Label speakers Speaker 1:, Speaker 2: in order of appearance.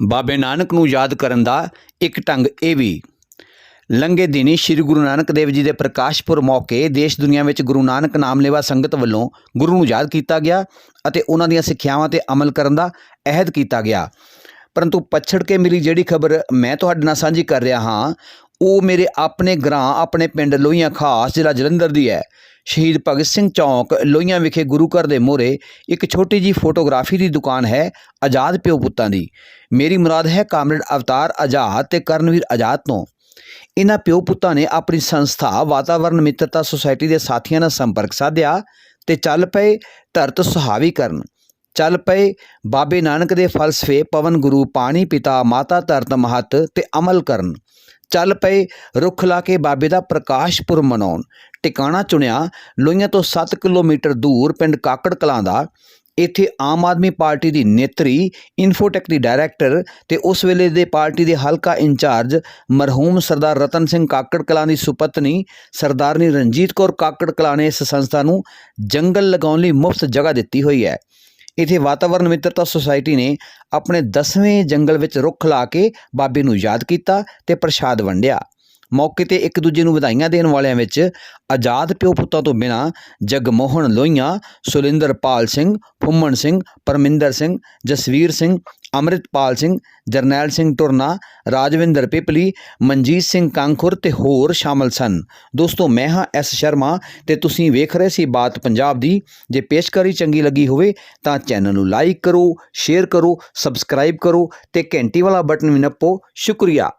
Speaker 1: ਬਾਬੇ ਨਾਨਕ ਨੂੰ ਯਾਦ ਕਰਨ ਦਾ ਇੱਕ ਢੰਗ ਇਹ ਵੀ। ਲੰਘੇ ਦਿਨੀ ਸ੍ਰੀ ਗੁਰੂ ਨਾਨਕ ਦੇਵ ਜੀ ਦੇ ਪ੍ਰਕਾਸ਼ ਪੁਰਬ ਮੌਕੇ ਦੇਸ਼ ਦੁਨੀਆ ਵਿੱਚ ਗੁਰੂ ਨਾਨਕ ਨਾਮ ਲੈਵਾ ਸੰਗਤ ਵੱਲੋਂ ਗੁਰੂ ਨੂੰ ਯਾਦ ਕੀਤਾ ਗਿਆ ਅਤੇ ਉਹਨਾਂ ਦੀਆਂ ਸਿੱਖਿਆਵਾਂ ਤੇ ਅਮਲ ਕਰਨ ਦਾ ਅਹਿਦ ਕੀਤਾ ਗਿਆ। ਪਰੰਤੂ ਪਛੜ ਕੇ ਮਿਲੀ ਜਿਹੜੀ ਖਬਰ ਮੈਂ ਤੁਹਾਡੇ ਨਾਲ ਸਾਂਝੀ ਕਰ ਰਿਹਾ ਹਾਂ ਉਹ ਮੇਰੇ ਆਪਣੇ ਗ੍ਰਾਂ ਆਪਣੇ ਪਿੰਡ ਲੋਹੀਆਂ ਖਾਸ, ਜ਼ਿਲ੍ਹਾ ਜਲੰਧਰ ਦੀ ਹੈ। ਸ਼ਹੀਦ ਭਗਤ ਸਿੰਘ ਚੌਂਕ, ਲੋਹੀਆਂ ਵਿਖੇ ਗੁਰੂ ਘਰ ਦੇ ਮੋਹਰੇ ਇੱਕ ਛੋਟੀ ਜੀ ਫੋਟੋਗ੍ਰਾਫੀ ਦੀ ਦੁਕਾਨ ਹੈ, ਆਜ਼ਾਦ ਪਿਓ ਪੁੱਤਾਂ ਦੀ। ਮੇਰੀ ਮੁਰਾਦ ਹੈ ਕਾਮਰੇਡ ਅਵਤਾਰ ਆਜ਼ਾਦ ਤੇ ਕਰਨਵੀਰ ਆਜ਼ਾਦ ਤੋਂ। ਇਹਨਾਂ ਪਿਓ ਪੁੱਤਾਂ ਨੇ ਆਪਣੀ ਸੰਸਥਾ ਵਾਤਾਵਰਣ ਮਿੱਤਰਤਾ ਸੁਸਾਇਟੀ ਦੇ ਸਾਥੀਆਂ ਨਾਲ ਸੰਪਰਕ ਸਾਧਿਆ ਤੇ ਚੱਲ ਪਏ ਧਰਤ ਸੁਹਾਵੀ ਕਰਨ। ਚੱਲ ਪਏ ਬਾਬੇ ਨਾਨਕ ਦੇ ਫਲਸਫੇ, ਪਵਨ ਗੁਰੂ, ਪਾਣੀ ਪਿਤਾ, ਮਾਤਾ ਧਰਤ ਮਹਤ ਤੇ ਅਮਲ ਕਰਨ। ਚੱਲ ਪਏ ਰੁੱਖ ਲਾ ਕੇ ਬਾਬੇ ਦਾ ਪ੍ਰਕਾਸ਼ ਪੁਰਬ ਮਨਾਉਣ। ਟਿਕਾਣਾ ਚੁਣਿਆ, ਲੋਹੀਆਂ ਤੋਂ 7 ਕਿਲੋਮੀਟਰ ਦੂਰ ਪਿੰਡ ਕਾਕੜ ਕਲਾਂ ਦਾ। ਇੱਥੇ ਆਮ ਆਦਮੀ ਪਾਰਟੀ ਦੀ ਨੇਤਰੀ ਇਨਫੋਟੈਕ ਦੀ ਡਾਇਰੈਕਟਰ ਤੇ ਉਸ ਵੇਲੇ ਦੇ ਪਾਰਟੀ ਦੇ ਹਲਕਾ ਇੰਚਾਰਜ ਮਰਹੂਮ ਸਰਦਾਰ ਰਤਨ ਸਿੰਘ ਕਾਕੜ ਕਲਾਂ ਦੀ ਸੁਪਤਨੀ ਸਰਦਾਰਨੀ ਰਣਜੀਤ ਕੌਰ ਕਾਕੜ ਕਲਾਂ ਨੇ ਇਸ ਸੰਸਥਾ ਨੂੰ ਜੰਗਲ ਲਗਾਉਣ ਲਈ ਮੁਫਤ ਜਗ੍ਹਾ ਦਿੱਤੀ ਹੋਈ ਹੈ। ਇਥੇ ਵਾਤਾਵਰਣ ਮਿੱਤਰਤਾ ਸੁਸਾਇਟੀ ਨੇ ਆਪਣੇ 10ਵੇਂ ਜੰਗਲ ਵਿੱਚ ਰੁੱਖ ਲਾ ਕੇ ਬਾਬੇ ਨੂੰ ਯਾਦ ਕੀਤਾ ਤੇ ਪ੍ਰਸ਼ਾਦ ਵੰਡਿਆ। ਮੌਕੇ ਤੇ ਇੱਕ ਦੂਜੇ ਨੂੰ ਵਧਾਈਆਂ ਦੇਣ ਵਾਲਿਆਂ ਵਿੱਚ ਆਜ਼ਾਦ ਪਿਓ ਪੁੱਤਾਂ ਤੋਂ ਬਿਨਾਂ ਜਗਮੋਹਨ ਲੋਹੀਆਂ ਸੁਲਿੰਦਰਪਾਲ ਸਿੰਘ ਫੁੰਮਣ ਸਿੰਘ, ਪਰਮਿੰਦਰ ਸਿੰਘ, ਜਸਵੀਰ ਸਿੰਘ ਅੰਮ੍ਰਿਤਪਾਲ ਸਿੰਘ, ਜਰਨੈਲ ਸਿੰਘ ਟੁਰਨਾ ਰਾਜਵਿੰਦਰ ਪਿਪਲੀ, ਮਨਜੀਤ ਸਿੰਘ ਕਾਂਖੁਰ ਤੇ ਹੋਰ ਸ਼ਾਮਲ ਸਨ। ਦੋਸਤੋ, ਮੈਂ ਹਾਂ ਐਸ ਸ਼ਰਮਾ ਤੇ ਤੁਸੀਂ ਵੇਖ ਰਹੇ ਸੀ ਬਾਤ ਪੰਜਾਬ ਦੀ। ਜੇ ਪੇਸ਼ਕਾਰੀ ਚੰਗੀ ਲੱਗੀ ਹੋਵੇ ਤਾਂ ਚੈਨਲ ਨੂੰ ਲਾਈਕ ਕਰੋ, ਸ਼ੇਅਰ ਕਰੋ, ਸਬਸਕ੍ਰਾਈਬ ਕਰੋ ਤੇ ਘੰਟੀ ਵਾਲਾ ਬਟਨ ਵੀ ਨੱਪੋ। ਸ਼ੁਕਰੀਆ।